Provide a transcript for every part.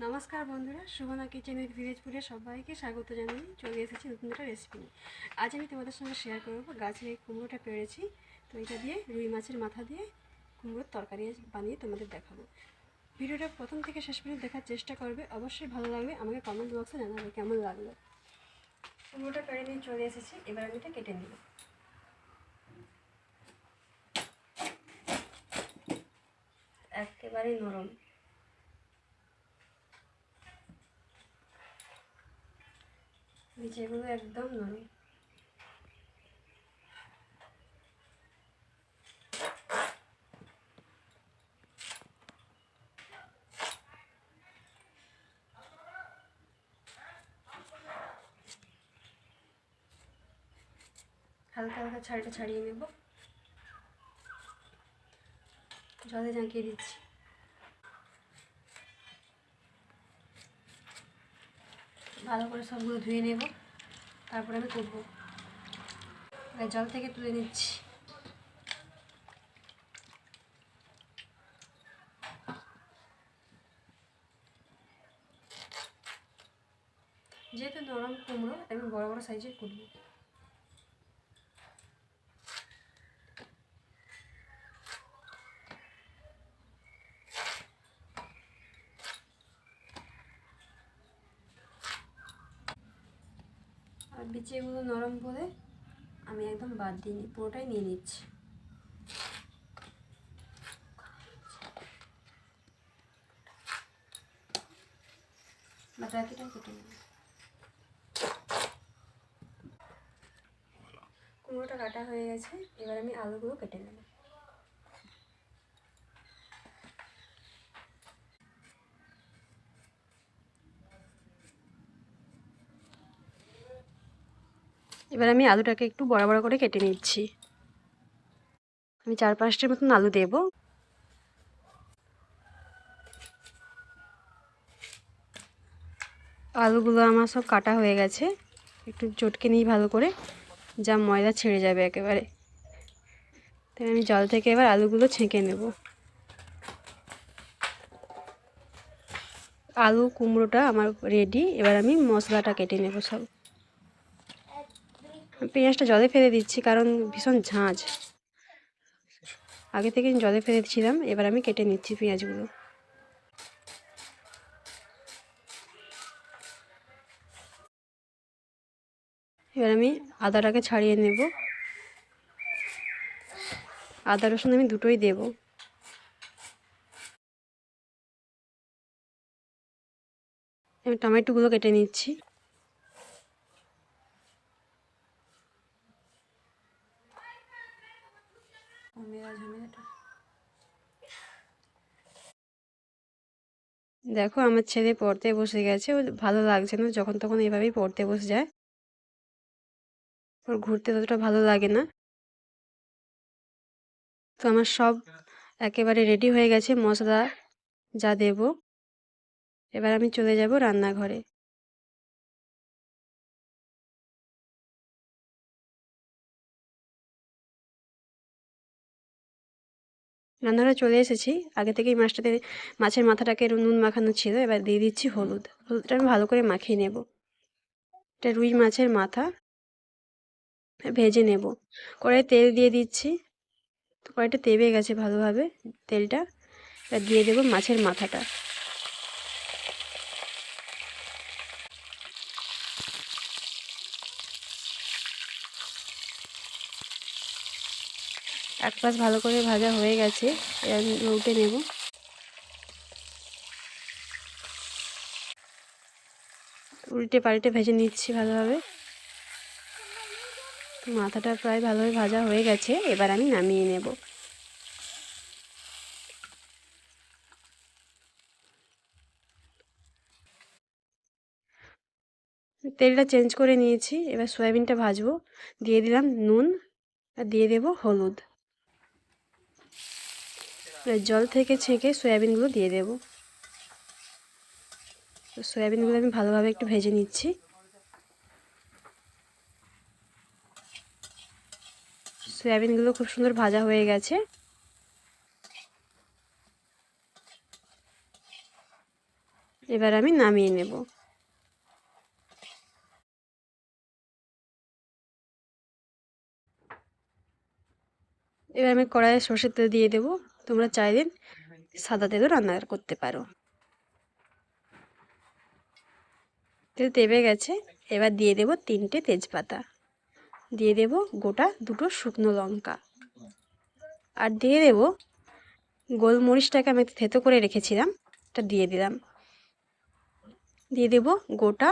নমস্কার বন্ধুরা, সুমনা কিচেনের ভিলেজপুরে সবাইকে স্বাগত জানিয়ে চলে এসেছি নতুন একটা রেসিপি নিয়ে। আজ আমি তোমাদের সঙ্গে শেয়ার করব গাছের এই কুমড়োটা পেরেছি তো এটা দিয়ে রুই মাছের মাথা দিয়ে কুমড়োর তরকারি বানিয়ে তোমাদের দেখাবো। ভিডিওটা প্রথম থেকে শেষ পর্যন্ত দেখার চেষ্টা করবে, অবশ্যই ভালো লাগবে আমাকে কমেন্ট বক্সে জানাবে কেমন লাগল। কুমড়োটা পেরে নিয়ে চলে এসেছি, এবার আমি এটা কেটে নেব। একেবারেই নরম। নিচেগুলো একদম নরম হালকা হালকা ছাড়িটা ছাড়িয়ে নেব। জলে জাঁকিয়ে দিচ্ছি। ভালো করে সবগুলো ধুয়ে নেব। তারপরে আমি করব। জল থেকে তুলে নিচ্ছি। যেহেতু নরম কুমড়ো, আমি বড় বড় সাইজের করব বিচিগুলো নরম করে আমি একদম বাদ দিইনি পুরোটাই নিয়ে নিচ্ছি। কেটে কুমড়োটা কাটা হয়ে গেছে, এবার আমি আলুগুলো কেটে নেব। এবার আমি আলুটাকে একটু বড় বড় করে কেটে নিচ্ছি। আমি চার পাঁচটার মতন আলু দেব। আলুগুলো আমার সব কাটা হয়ে গেছে। একটু চটকে নিই ভালো করে, যা ময়দা ছেড়ে যাবে একেবারে। তাই আমি জল থেকে এবার আলুগুলো ছেঁকে নেব। আলু কুমড়োটা আমার রেডি এবার আমি মশলাটা কেটে নেব সব। পেঁয়াজটা জলে ফেলে দিচ্ছি, কারণ ভীষণ ঝাঁঝ আগে থেকে জলে ফেলে দিচ্ছিলাম এবার আমি কেটে নিচ্ছি পেঁয়াজগুলো। এবার আমি আদাটাকে ছাড়িয়ে নেব। আদা, রসুন আমি দুটোই দেব। আমি টমেটোগুলো কেটে নিচ্ছি। দেখো, আমার ছেলে পড়তে বসে গেছে। ও ভালো লাগছে না, যখন তখন এভাবেই পড়তে বসে যায়। ওর ঘুরতে ততটা ভালো লাগে না। তো আমার সব একেবারে রেডি হয়ে গেছে, মশলা যা দেব। এবার আমি চলে যাব রান্নাঘরে। রান্নাঘরে চলে এসেছি। আগে থেকেই মাছটাতে, মাছের মাথাটাকে নুন মাখানো ছিল, এবার দিয়ে দিচ্ছি হলুদ। হলুদটা আমি ভালো করে মাখিয়ে নেব। এটা রুই মাছের মাথা। ভেজে নেব। কড়াই তেল দিয়ে দিচ্ছি। কড়াইটা তেবে গেছে ভালোভাবে তেলটা। এবার দিয়ে দেবো মাছের মাথাটা। এক পাশ ভালো করে ভাজা হয়ে গেছে, এবার আমি উল্টে নেব। উল্টে পাল্টে ভেজে নিচ্ছি ভালোভাবে। মাথাটা প্রায় ভালোভাবে ভাজা হয়ে গেছে, এবার আমি নামিয়ে নেব। তেলটা চেঞ্জ করে নিয়েছি, এবার সয়াবিনটা ভাজবো। দিয়ে দিলাম নুন, আর দিয়ে দেব হলুদ। জল থেকে ছেঁকে সয়াবিনগুলো দিয়ে দেব। সয়াবিনগুলো আমি ভালোভাবে একটু ভেজে নিচ্ছি। সয়াবিনগুলো খুব সুন্দর ভাজা হয়ে গেছে। এবার আমি নামিয়ে নেব। এবার আমি কড়াইয়ে সর্ষের তেল দিয়ে দেবো। তোমরা চাইলে সাদা তেলও রান্না করতে পারো। তেল তেবে গেছে, এবার দিয়ে দেব তিনটে তেজপাতা। দিয়ে দেব গোটা দুটো শুকনো লঙ্কা। আর দিয়ে দেব গোলমরিচটাকে আমি একটু থেতো করে রেখেছিলাম, এটা দিয়ে দিলাম। দিয়ে দেব গোটা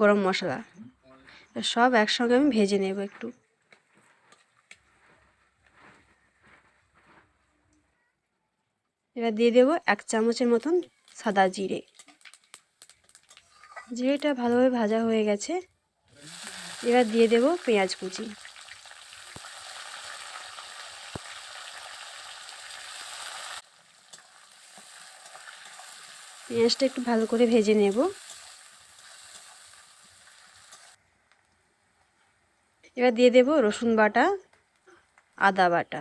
গরম মশলা। সব একসঙ্গে আমি ভেজে নেব একটু। এবার দিয়ে দেব এক চামচের মতন সাদা জিরে। জিরেটা ভালোভাবে ভাজা হয়ে গেছে। এবার দিয়ে দেব পেঁয়াজ কুচি। পেঁয়াজটা একটু ভালো করে ভেজে নেব। এবার দিয়ে দেব রসুন বাটা, আদা বাটা।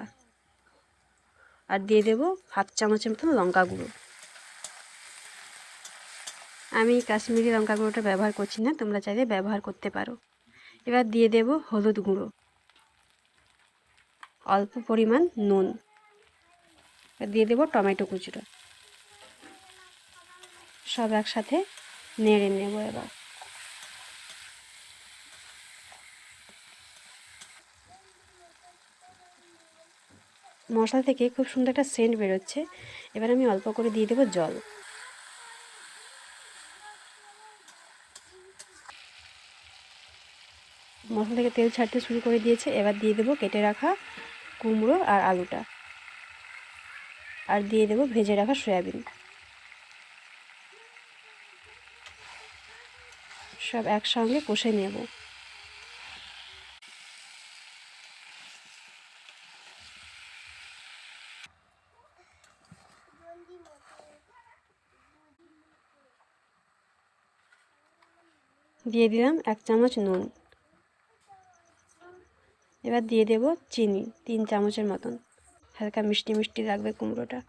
আর দিয়ে দেব হাফ চামচের মতন লঙ্কা গুঁড়ো। আমি কাশ্মীরি লঙ্কা গুঁড়োটা ব্যবহার করছি না, তোমরা চাইলে ব্যবহার করতে পারো। এবার দিয়ে দেব হলুদ গুঁড়ো। অল্প পরিমাণ নুন। এবার দিয়ে দেব টমেটো কুচুটা সব একসাথে নেড়ে নেব এবার। মশলা থেকে খুব সুন্দর একটা সেন্ট বেরোচ্ছে। এবার আমি অল্প করে দিয়ে দেবো জল। মশলা থেকে তেল ছাড়তে শুরু করে দিয়েছে। এবার দিয়ে দেবো কেটে রাখা কুমড়ো আর আলুটা। আর দিয়ে দেবো ভেজে রাখা সয়াবিন। সব একসঙ্গে কষে নেব। দিয়ে দিলাম এক চামচ নুন। এবার দিয়ে দেব চিনি, তিন চামচের মতন। হালকা মিষ্টি মিষ্টি লাগবে কুমড়োটা।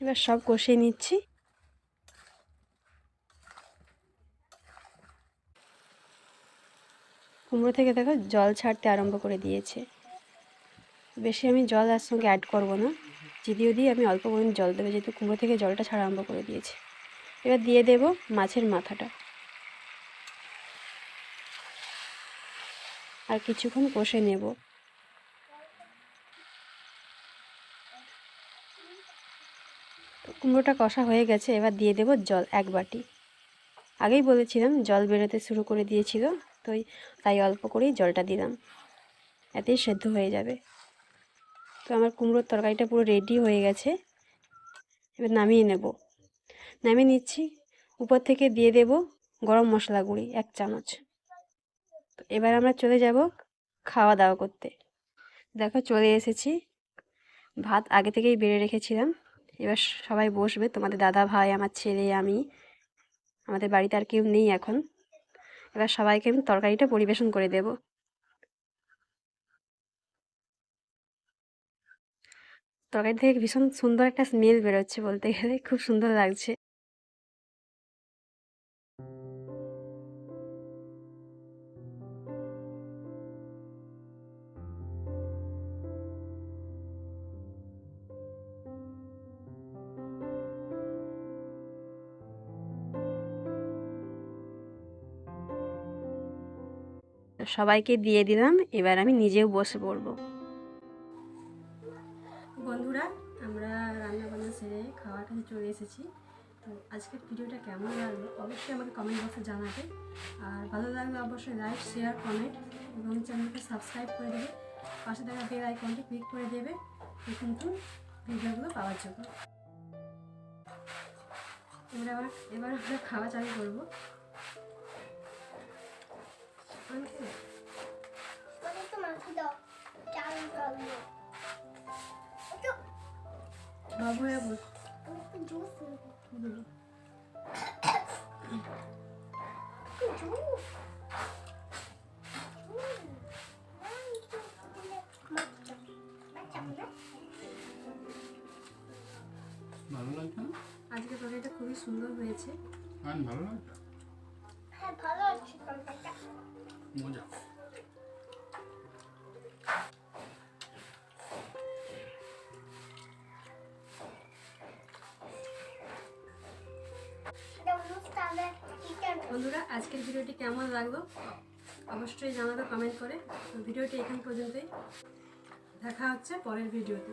এবার সব কষিয়ে নিচ্ছি। কুমড়ো থেকে দেখো জল ছাড়তে আরম্ভ করে দিয়েছে। বেশি আমি জল আর সঙ্গে অ্যাড করব না। যদিও দিয়ে আমি অল্প পরিমাণ জল দেবো, যেহেতু কুমড়ো থেকে জলটা ছাড়া আরম্ভ করে দিয়েছে। এবার দিয়ে দেব মাছের মাথাটা। আর কিছুক্ষণ কষে নেব। কুমড়োটা কষা হয়ে গেছে, এবার দিয়ে দেব জল এক বাটি। আগেই বলেছিলাম জল বেরোতে শুরু করে দিয়েছিল, তো তাই অল্প করেই জলটা দিলাম। এতেই সেদ্ধ হয়ে যাবে। তো আমার কুমড়োর তরকারিটা পুরো রেডি হয়ে গেছে। এবার নামিয়ে নেব। নামিয়ে নিচ্ছি। উপর থেকে দিয়ে দেব গরম মশলা গুঁড়ি, এক চামচ। এবার আমরা চলে যাব খাওয়া দাওয়া করতে। দেখো চলে এসেছি। ভাত আগে থেকেই বেড়ে রেখেছিলাম। এবার সবাই বসবে, তোমাদের দাদা ভাই, আমার ছেলে, আমি। আমাদের বাড়িতে আর কেউ নেই এখন। এবার সবাইকে আমি তরকারিটা পরিবেশন করে দেব। তরকারি থেকে ভীষণ সুন্দর একটা স্মেল বেরোচ্ছে বলতে গেলে। খুব সুন্দর লাগছে। সবাইকে দিয়ে দিলাম, এবার আমি নিজেও বসে পড়ব। বন্ধুরা, আমরা রান্না বান্না সেরে খাওয়ার কাছে চলে এসেছি। তো আজকের ভিডিওটা কেমন লাগল অবশ্যই আমাকে কমেন্ট বক্সে জানাবে। আর ভালো লাগলে অবশ্যই লাইক শেয়ার কমেন্ট এবং চ্যানেলকে সাবস্ক্রাইব করে দেবে। পাশে থাকা বেল আইকনটি ক্লিক করে দেবে। নতুন নতুন ভিডিওগুলো পাওয়ার জন্য। এবার আবার, এবার আমরা খাওয়া চালু করব। বাবু হয়ে বস ভালো লাগছে না? আজকে তরকারিটা খুবই সুন্দর হয়েছে। আর ভালো লাগছে। বন্ধুরা, আজকের ভিডিওটি কেমন লাগল অবশ্যই জানাবে কমেন্ট করে। ভিডিওটি এখান পর্যন্তই। দেখা হচ্ছে পরের ভিডিওতে।